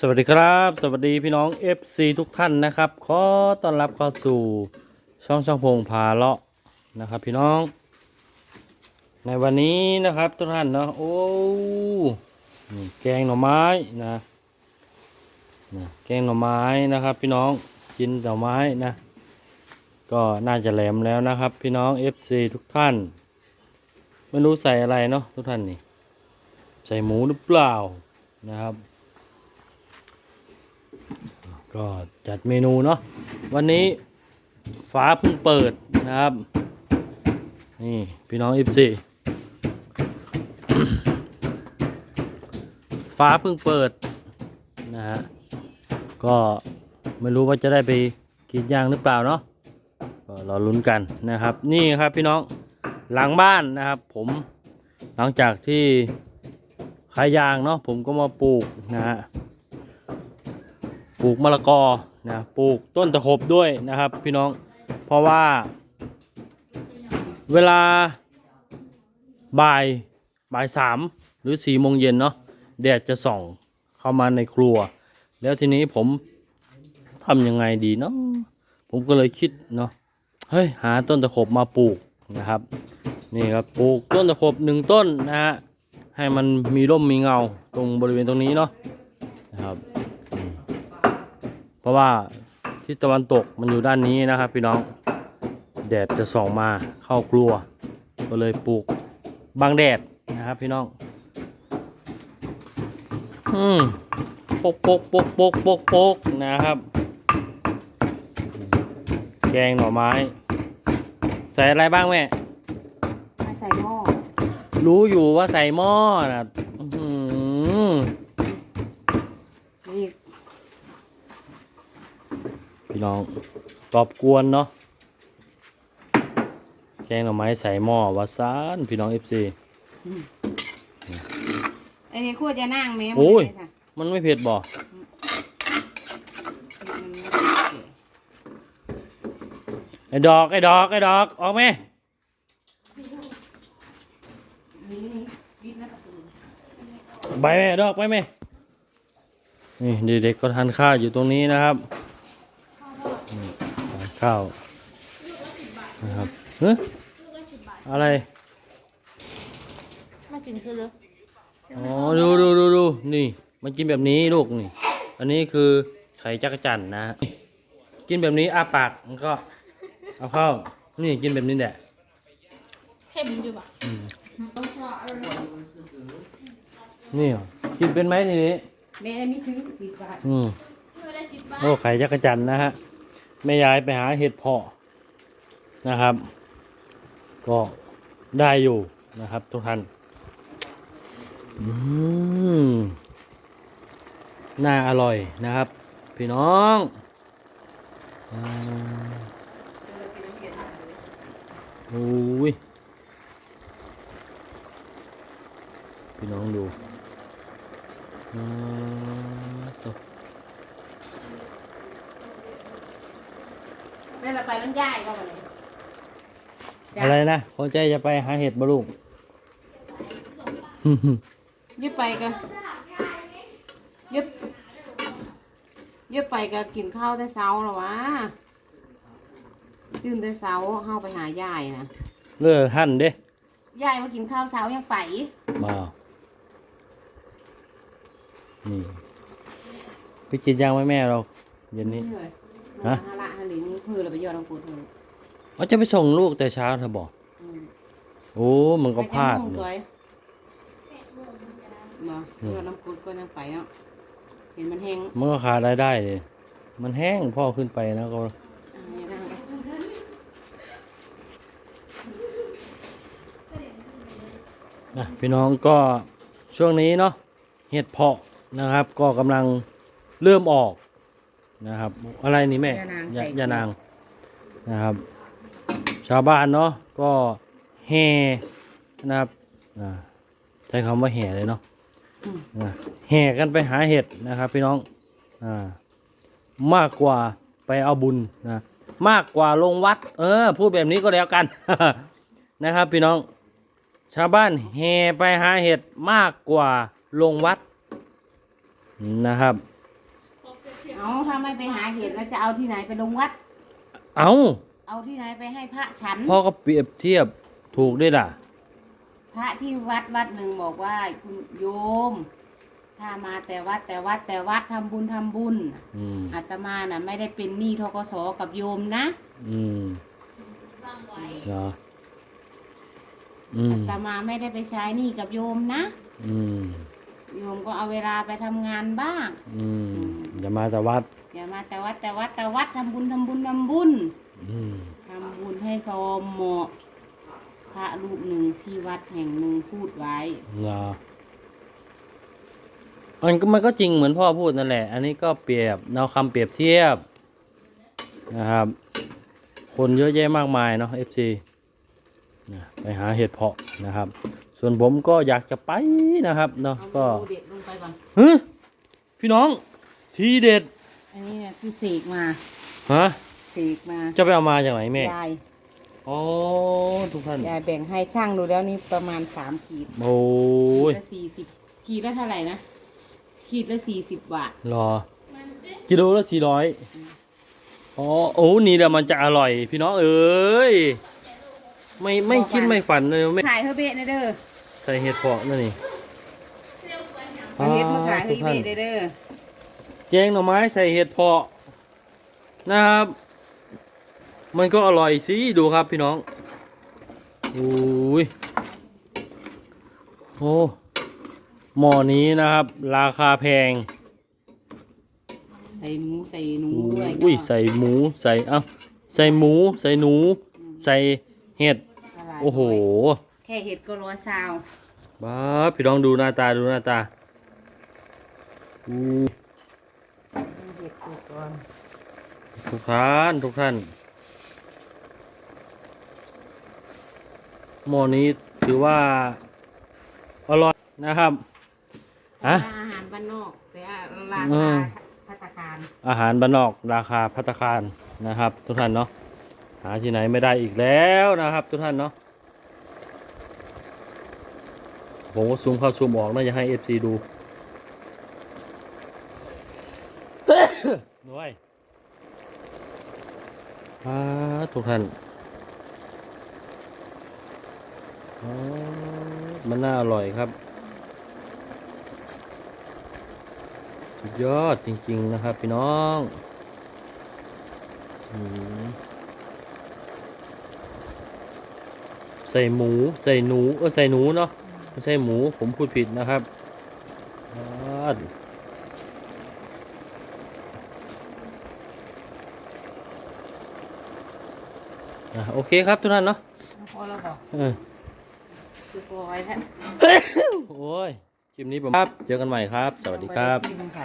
สวัสดีครับ สวัสดีพี่น้อง FC ทุกท่านนะครับ ขอต้อนรับเข้าสู่ช่องช่องพงพาเลาะนะครับ พี่น้อง ในวันนี้นะครับทุกท่านเนาะโอ้นี่แกงหน่อไม้นะนะแกงหน่อไม้นะครับ พี่น้องกินหน่อไม้นะ ก็น่าจะแหลมแล้วนะครับ พี่น้อง FC ทุกท่านไม่รู้ใส่อะไรเนาะทุกท่านนี่ ใส่หมูหรือเปล่านะครับ ก็จัดเมนูเนาะวันนี้ฟ้าเพิ่งเปิดนะครับ นี่พี่น้อง F4 ฟ้าเพิ่งเปิดนะฮะก็ไม่รู้ว่าจะได้ไปกรีดยางหรือเปล่าเนาะก็รอลุ้นกันนะครับ นี่ครับพี่น้องหลังบ้านนะครับ ผมหลังจากที่ขายยางเนาะผมก็มาปลูกนะฮะ ลูกมะละกอนะปลูกต้นตะขบด้วยนะครับ พี่น้องเพราะว่า เวลาบ่ายบ่ายสามหรือสี่โมงเย็นเนาะแดดจะส่องเข้ามาในครัว แล้วทีนี้ผมทำยังไงดีเนาะผมก็เลยคิดเนาะเฮ้ยหาต้นตะขบมาปลูกนะครับ นี่ครับปลูกต้นตะขบหนึ่งต้นนะฮะให้มันมีร่มมีเงาตรงบริเวณตรงนี้เนาะนะครับ ราะว่าทิศตะวันตกมันอยู่ด้านนี้นะครับ พี่น้องแดดจะส่องมาเข้าครัว ก็เลยปลูกบังแดดนะครับพี่น้องอืมปกปกปกปกปกปกนะครับ แกงหน่อไม้ ใส่อะไรบ้างแม่มาใส่หม้อรู้อยู่ว่าใส่หม้อนะอื้อหือ นี่ พี่น้องตอบกวนเนาะแกงหน่อไม้ใส่หม้อวาซานพี่น้องเอฟซีไอ้นี่ขวดจะนั่งแม่โอ้ยมันมันไม่เผ็ดบ่ไอ้ดอกไอ้ดอกไอ้ดอกออกไหมไปไหมดอกไปไหมนี่เด็กๆก็ทานข้าวอยู่ตรงนี้นะครับนี่ทาน ข้าวนะครับเฮ้ยอะไร มากินคือเลยอ๋อ ดูดูดูดูนี่ มันกินแบบนี้ลูกนี่ อันนี้คือไข่จักรจันทร์นะ กินแบบนี้อ้าปากมันก็ เอาเข้า นี่กินแบบนี้แหละเข้มอยู่ปะนี่เหรอกินเป็นไหมทีนี้แม่ไม่ซื้อสิบบาทอืมเมื่อได้สิบบาทโอ้ไข่จักรจันทร์นะฮะ แม่ยายไปหาเห็ดเพาะนะครับ ก็ได้อยู่นะครับ ทุกท่านน่าอร่อยนะครับ พี่น้องอ่าโอ้ยพี่น้องดูอ่าตัว แม่เราไปน้ำย่ายก็มาเลยอะไรนะคนใจจะไปหาเห็ดบลูก ยึดไปก็ยึดยึดไปก็กินข้าวแต่เช้าหรอวะตื่นแต่เช้าเข้าไปหายายนะเลือหั่นเด้ยายมากินข้าวเช้ายังไปมานี่ไปกินยางไหมแม่เราเย็นนี้เลยฮะฮะ ละฮะหลิงคือเราไปยอดลงปูเธอเขาจะไปส่งลูกแต่เช้าเธอบอก อืมโอ้มันก็พลาดไปจะมุ่งเลตัวยเนาะยอดลงปูก็ยังไปเนาะเห็นมันแห้งมันก็ขาดรายได้เลยมันแห้งพ่อขึ้นไปแล้วก็อะอย่านั่งไปนะพี่น้องก็ช่วงนี้เนาะเห็ดเพาะนะครับ ก็กำลังเริ่มออก นะครับ อะไรนี่แม่ยายานางนะครับ ชาวบ้านเนาะก็แห่นะครับอ่าใช้คำว่าแห่เลยเนาะอ่าแห่กันไปหาเห็ดนะครับ พี่น้องอ่ามากกว่าไปเอาบุญนะมากกว่าลงวัด เออ พูดแบบนี้ก็แล้วกันนะครับ พี่น้อง ชาวบ้านแห่ไปหาเห็ดมากกว่าลงวัดนะครับ เอาถ้าไม่ไปหาเห็ดแล้วจะเอาที่ไหนไปลงวัด เอาเอาที่ไหนไปให้พระฉัน พ่อก็เปรียบเทียบถูกด้วยล่ะ พระที่วัดวัดหนึ่งบอกว่าคุณโยม ถ้ามาแต่วัดแต่วัดแต่วัดทำบุญทำบุญอืม อาตมาน่ะ ไม่ได้เป็นหนี้ทกสกับโยมนะอืมวางไว้เหรออืมอาตมาไม่ได้ไปใช้หนี้กับโยมนะอืมโยมก็เอาเวลาไปทำงานบ้าง อืม อย่ามาแต่วัด อย่ามาแต่วัดแต่วัดแต่วัดทำบุญทำบุญทำบุญอืมทำบุญให้พอเหมาะพระรูปหนึ่งที่วัดแห่งหนึ่งพูดไว้เหรอมันก็มันก็จริงเหมือนพ่อพูดนั่นแหละ อันนี้ก็เปรียบเอาคำเปรียบเทียบนะครับ คนเยอะแยะมากมายเนาะ FC นะไปหาเห็ดเพาะนะครับ ส่วนผมก็อยากจะไปนะครับเนาะเอาก็ดูเด็ดลงไปก่อน เฮ้ยพี่น้อง ทีเด็ด อันนี้เนี่ยคือเสกมาฮะเสกมาจะไปเอามาจากไหนแม่ยายอ๋อทุกท่านยายแบ่งให้ช่างดูแล้วนี่ประมาณสามขีดโอ้ขียดละสี่สิบขีดละเท่าไหร่นะขีดละสี่สิบบาทรอมันเอ๊ะกิโลละสี่ร้อยอ๋อโอ้นี่แหละมันจะอร่อย พี่น้องเอ้ยไม่ไม่คิดไม่ฝันเลยไม่ขายเฮอเบะเด้อใส่เห็ดเพาะนั่นนี่เร็วกว่าหนังเอาเห็ดมาขายเฮทุอกท่านเบะเด้อ แกงหน่อไม้ใส่เห็ดเพาะนะครับ มันก็อร่อยสิดูครับพี่น้องอุ้ยโอ้หม้อนี้นะครับ ราคาแพง ใส่หมูใส่หนูอุ้ด้วยยใส่หมูใส่เอ้าใส่หมูใส่หนู ใส่เห็ดก็หลายโอ้โหร้ยแค่เห็ดก็ร้อยซาวบ้าบพี่น้องดูหน้าตาดูหน้าตาอู้ เห็ดปลูกก่อน ทุกท่านทุกท่านหม้อนี้ถือว่า อร่อยนะครับอะอาหารบ้านนอกแต่ราอืคามพัตตาคารอาหารบ้านนอกราคาพัตตาคารนะครับ ทุกท่านเนาะหาที่ไหนไม่ได้อีกแล้วนะครับ ทุกท่านเนาะผมก็ซูมเข้าซูมออกน่าจะให้ FC ดูด้วยอ่า ทุกท่านมันน่าอร่อยครับ สุดยอดจริง ๆ นะครับ พี่น้องอใส่หมูใส่หนูเออใส่หนูเนาะไม่ใช่หมูผมพูดผิดนะครับ อ่าอะโอเคครับทุกท่านเนาะพอแล้วบอกเออคือปล่อยแล้วโอ้ยคลิปนี้ผมครับ เจอกันใหม่ครับ สวัสดีครับเอาไปได้ซีนค่ะ